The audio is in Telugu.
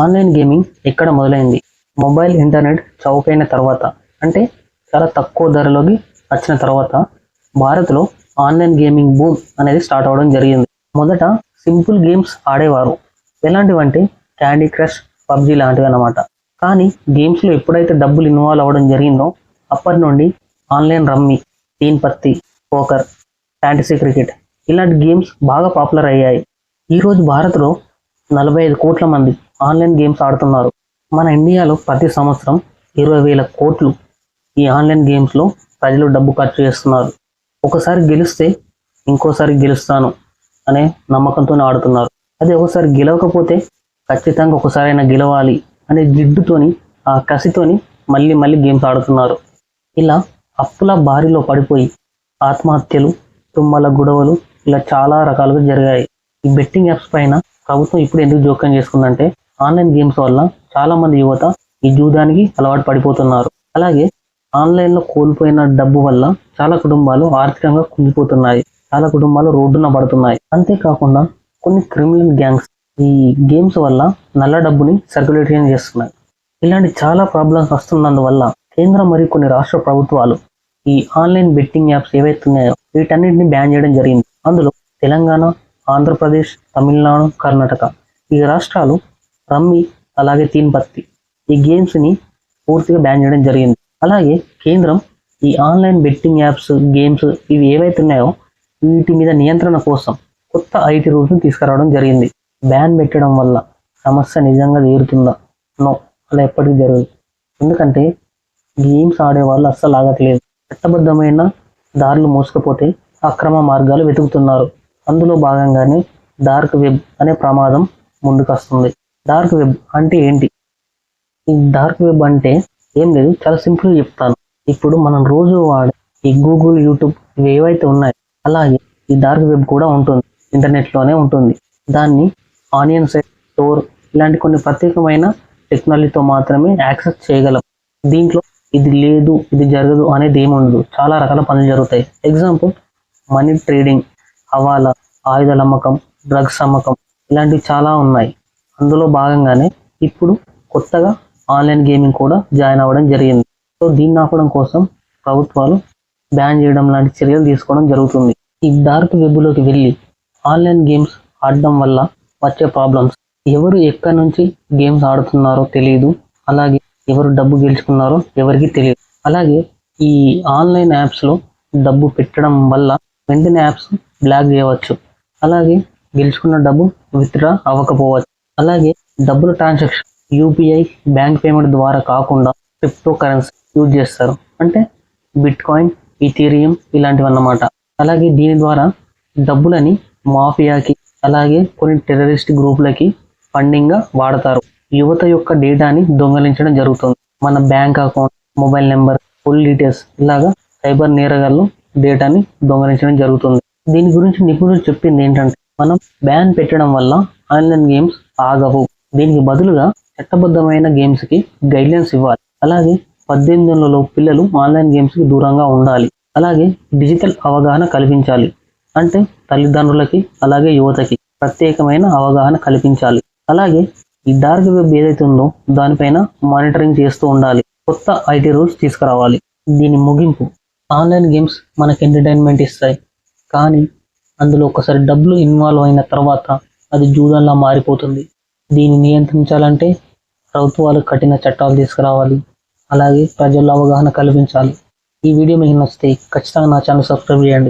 ఆన్లైన్ గేమింగ్ ఎక్కడ మొదలైంది? మొబైల్ ఇంటర్నెట్ చౌకైన తర్వాత అంటే చాలా తక్కువ ధరలోకి వచ్చిన తర్వాత భారత్లో ఆన్లైన్ గేమింగ్ బూమ్ అనేది స్టార్ట్ అవ్వడం జరిగింది. మొదట సింపుల్ గేమ్స్ ఆడేవారు. ఎలాంటివంటే క్యాండీ క్రష్ పబ్జీ లాంటివి అన్నమాట. కానీ గేమ్స్లో ఎప్పుడైతే డబ్బులు ఇన్వాల్వ్ అవ్వడం జరిగిందో అప్పటి నుండి online rummy teen patti poker fantasy cricket ఇలాంటి గేమ్స్ బాగా పాపులర్ అయ్యాయి. ఈరోజు భారత్లో నలభై ఐదు కోట్ల మంది ఆన్లైన్ గేమ్స్ ఆడుతున్నారు. మన ఇండియాలో ప్రతి సంవత్సరం ఇరవై వేల కోట్లు ఈ ఆన్లైన్ గేమ్స్లో ప్రజలు డబ్బు ఖర్చు చేస్తున్నారు. ఒకసారి గెలిస్తే ఇంకోసారి గెలుస్తాను అనే నమ్మకంతో ఆడుతున్నారు. అదే ఒకసారి గెలవకపోతే ఖచ్చితంగా ఒకసారైనా గెలవాలి అనే జిడ్డుతోని ఆ కసితోని మళ్ళీ మళ్ళీ గేమ్స్ ఆడుతున్నారు. ఇలా అప్పుల బారిలో పడిపోయి ఆత్మహత్యలు తుమ్మల గొడవలు ఇలా చాలా రకాలుగా జరిగాయి. ఈ బెట్టింగ్ యాప్స్ పైన ప్రభుత్వం ఇప్పుడు ఎందుకు జోక్యం చేసుకుందంటే ఆన్లైన్ గేమ్స్ వల్ల చాలా మంది యువత ఈ జూదానికి అలవాటు పడిపోతున్నారు. అలాగే ఆన్లైన్లో కోల్పోయిన డబ్బు వల్ల చాలా కుటుంబాలు ఆర్థికంగా కుంగిపోతున్నాయి. చాలా కుటుంబాలు రోడ్డున పడుతున్నాయి. అంతేకాకుండా కొన్ని క్రిమినల్ గ్యాంగ్స్ ఈ గేమ్స్ వల్ల నల్ల డబ్బుని సర్క్యులేషన్ చేస్తున్నాయి. ఇలాంటి చాలా ప్రాబ్లమ్స్ వస్తున్నందువల్ల కేంద్ర మరియు కొన్ని రాష్ట్ర ప్రభుత్వాలు ఈ ఆన్లైన్ బెట్టింగ్ యాప్స్ ఏవైతే ఉన్నాయో వీటన్నిటిని బ్యాన్ చేయడం జరిగింది. అందులో తెలంగాణ ఆంధ్రప్రదేశ్ తమిళనాడు కర్ణాటక ఈ రాష్ట్రాలు రమ్మి అలాగే తీన్ పత్తి ఈ గేమ్స్ని పూర్తిగా బ్యాన్ చేయడం జరిగింది. అలాగే కేంద్రం ఈ ఆన్లైన్ బెట్టింగ్ యాప్స్ గేమ్స్ ఇవి ఏవైతే ఉన్నాయో వీటి మీద నియంత్రణ కోసం కొత్త ఐటీ రూల్స్ని తీసుకురావడం జరిగింది. బ్యాన్ పెట్టడం వల్ల సమస్య నిజంగా తీరుతుందా? నో అలా ఎప్పటికీ జరగదు. ఎందుకంటే గేమ్స్ ఆడే వాళ్ళు అస్సలు ఆగట్లేదు. చట్టబద్ధమైన దారులు మోసుకపోతే అక్రమ మార్గాలు వెతుకుతున్నారు. అందులో భాగంగానే డార్క్ వెబ్ అనే ప్రమాదం ముందుకు వస్తుంది డార్క్ వెబ్ అంటే ఏంటి? ఈ డార్క్ వెబ్ అంటే ఏం లేదు చాలా సింపుల్గా చెప్తాను. ఇప్పుడు మనం రోజు వాడే ఈ గూగుల్ యూట్యూబ్ ఇవి ఏవైతే ఉన్నాయో అలాగే ఈ డార్క్ వెబ్ కూడా ఉంటుంది ఇంటర్నెట్లోనే ఉంటుంది. దాన్ని ఆనియన్ సైట్ స్టోర్ ఇలాంటి కొన్ని ప్రత్యేకమైన టెక్నాలజీతో మాత్రమే యాక్సెస్ చేయగలం. దీంట్లో ఇది లేదు ఇది జరగదు అనేది ఏమి ఉండదు. చాలా రకాల పనులు జరుగుతాయి. ఎగ్జాంపుల్ మనీ ట్రేడింగ్ హవాలా ఆయుధాల అమ్మకం డ్రగ్స్ అమ్మకం ఇలాంటివి చాలా ఉన్నాయి. అందులో భాగంగానే ఇప్పుడు కొత్తగా ఆన్లైన్ గేమింగ్ కూడా జాయిన్ అవ్వడం జరిగింది. సో దీన్ని ఆపడం కోసం ప్రభుత్వాలు బ్యాన్ చేయడం లాంటి చర్యలు తీసుకోవడం జరుగుతుంది. ఈ డార్క్ వెబ్లోకి వెళ్ళి ఆన్లైన్ గేమ్స్ ఆడడం వల్ల వచ్చే ప్రాబ్లమ్స్. ఎవరు ఎక్కడి నుంచి గేమ్స్ ఆడుతున్నారో తెలియదు అలాగే ఎవరు డబ్బు గెలుచుకున్నారో ఎవరికి తెలియదు అలాగే ఈ ఆన్లైన్ యాప్స్లో డబ్బు పెట్టడం వల్ల వెంటనే యాప్స్ బ్లాక్ చేయవచ్చు. అలాగే గెలుచుకున్న డబ్బు విత్డ్రా అవ్వకపోవచ్చు. అలాగే డబ్బుల ట్రాన్సాక్షన్ యూపీఐ బ్యాంక్ పేమెంట్ ద్వారా కాకుండా క్రిప్టో కరెన్సీ యూజ్ చేస్తారు. అంటే బిట్ కాయిన్ ఇథీరియం ఇలాంటివి అన్నమాట అలాగే దీని ద్వారా డబ్బులని మాఫియాకి అలాగే కొన్ని టెర్రరిస్ట్ గ్రూపులకి ఫండింగ్గా వాడతారు. యువత యొక్క డేటాని దొంగలించడం జరుగుతుంది. మన bank account mobile number full details ఇలాగా సైబర్ నేరగాళ్ళు డేటాని దొంగలించడం జరుగుతుంది. దీని గురించి నిపుణులు చెప్పింది ఏంటంటే మనం బ్యాన్ పెట్టడం వల్ల ఆన్లైన్ గేమ్స్ ఆగవు. దీనికి బదులుగా చట్టబద్ధమైన గేమ్స్కి గైడ్లైన్స్ ఇవ్వాలి. అలాగే పద్దెనిమిది పిల్లలు ఆన్లైన్ గేమ్స్కి దూరంగా ఉండాలి. అలాగే డిజిటల్ అవగాహన కల్పించాలి. అంటే తల్లిదండ్రులకి అలాగే యువతకి ప్రత్యేకమైన అవగాహన కల్పించాలి. అలాగే ఈ డార్క్ వెబ్ ఏదైతే ఉందో దానిపైన మానిటరింగ్ చేస్తూ ఉండాలి. కొత్త ఐటీ రూల్స్ తీసుకురావాలి. దీని ముగింపు. ఆన్లైన్ గేమ్స్ మనకి ఎంటర్టైన్మెంట్ ఇస్తాయి. కానీ అందులో ఒకసారి డబ్బులు ఇన్వాల్వ్ అయిన తర్వాత అది జూదంలా మారిపోతుంది. దీన్ని నియంత్రించాలంటే ప్రభుత్వాలు కఠిన చట్టాలు తీసుకురావాలి. అలాగే ప్రజల్లో అవగాహన కల్పించాలి. ఈ వీడియో మీకు నచ్చితే ఖచ్చితంగా నా ఛానల్ సబ్స్క్రైబ్ చేయండి.